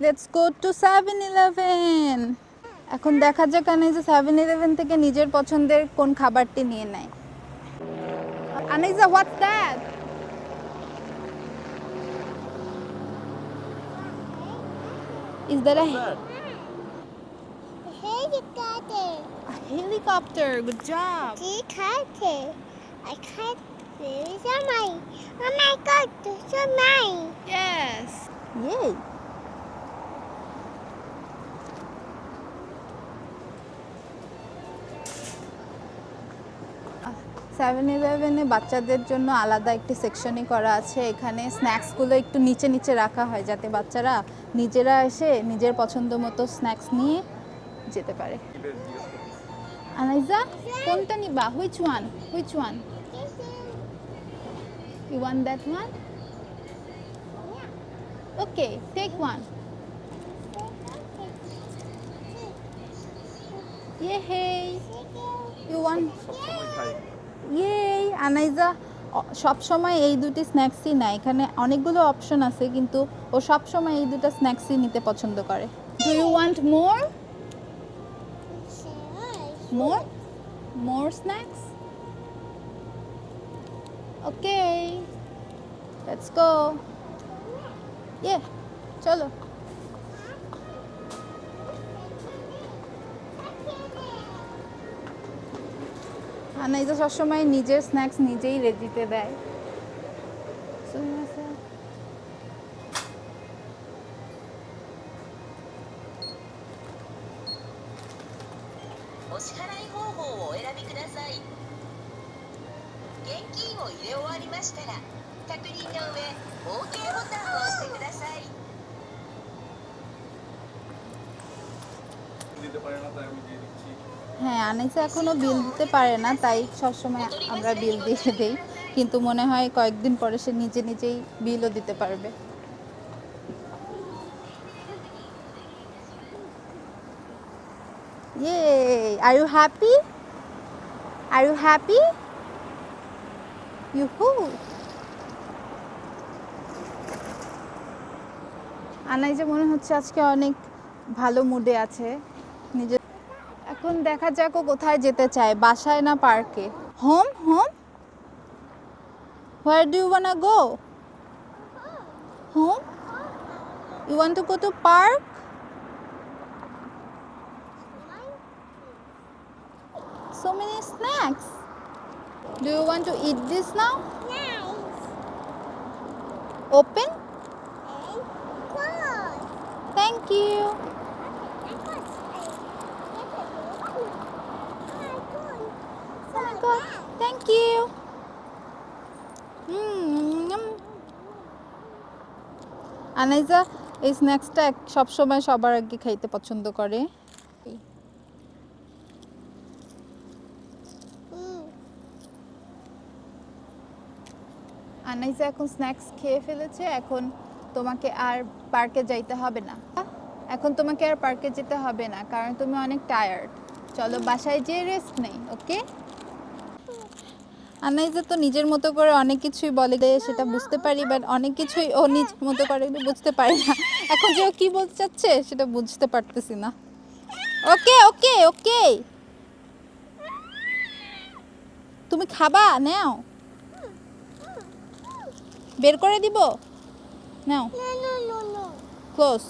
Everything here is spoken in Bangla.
Let's go to seven eleven এখন দেখা যাক কানে যে সেভেন ইলেভেন থেকে নিজের পছন্দের কোন খাবারটি নিয়ে নেয় Aniza what's that Is that a, Helicopter. a helicopter? Good job. Helicopter. I can't see somebody. Oh my god. Yes. Yay. Seven ইলেভেনে বাচ্চাদের জন্য আলাদা একটি সেকশনই করা আছে। এখানে স্ন্যাক্সগুলো একটু নিচে নিচে রাখা হয় যাতে বাচ্চারা নিজেরা এসে নিজের পছন্দ মতো স্ন্যাক্স নিয়ে যেতে পারে। আনাইজা কোনটা নিবা? Which one which one you want that one okay take one Yay! You want? Yay! Anaiza সব সময় এই দুটি স্ন্যাক্সই নেয়। এখানে অনেকগুলো অপশন আছে, কিন্তু ও সব সময় এই দুটো স্ন্যাক্সই নিতে পছন্দ করে। Do you want more more more snacks okay let's go yeah চলো। আনাইজা সবসময় নিজের স্ন্যাক্স お支払い方法をお選びください現金を入れ終わりましたら確認の上 OK ボタンを押してください হ্যাঁ আনাইজা এখনও বিল দিতে পারে না, তাই সবসময় আমরা বিল দিয়ে দেই কিন্তু মনে হয় কয়েকদিন পরে সে নিজে নিজেই বিলও দিতে পারবে Yay! Are you happy? Are you happy? Yoo-hoo! আনাইজা মনে হচ্ছে আজকে অনেক ভালো মুডে আছে নিজের এখন দেখা যাক ও কোথায় যেতে চায় বাসায় না পার্কে home home where do you wanna go home you want to go to park so many snacks do you want to eat this now nice open and close. thank you oh my god thank you Anaiza এই স্ন্যাক্সটা সব সময় সবার আগে খাইতে পছন্দ করে আনাইজা এখন স্ন্যাক্স খেয়ে ফেলেছে এখন তোমাকে আর পার্কে যাইতে হবে না এখন তোমাকে আর পার্কে যেতে হবে না কারণ তুমি অনেক টায়ার্ড চলো বাসায় যেয়ে রেস্ট নেই ওকে আনাইজা তো নিজের মতো করে অনেক কিছুই বলে দেয় সেটা বুঝতে পারি বাট অনেক কিছুই ও নিজের মতো করে বুঝতে পারি না। এখন যে ও কি বলতে চাচ্ছে সেটা বুঝতে পারতেছি না। ওকে ওকে ওকে। তুমি খাবা নাও। বের করে দিব? নাও. ক্লোজ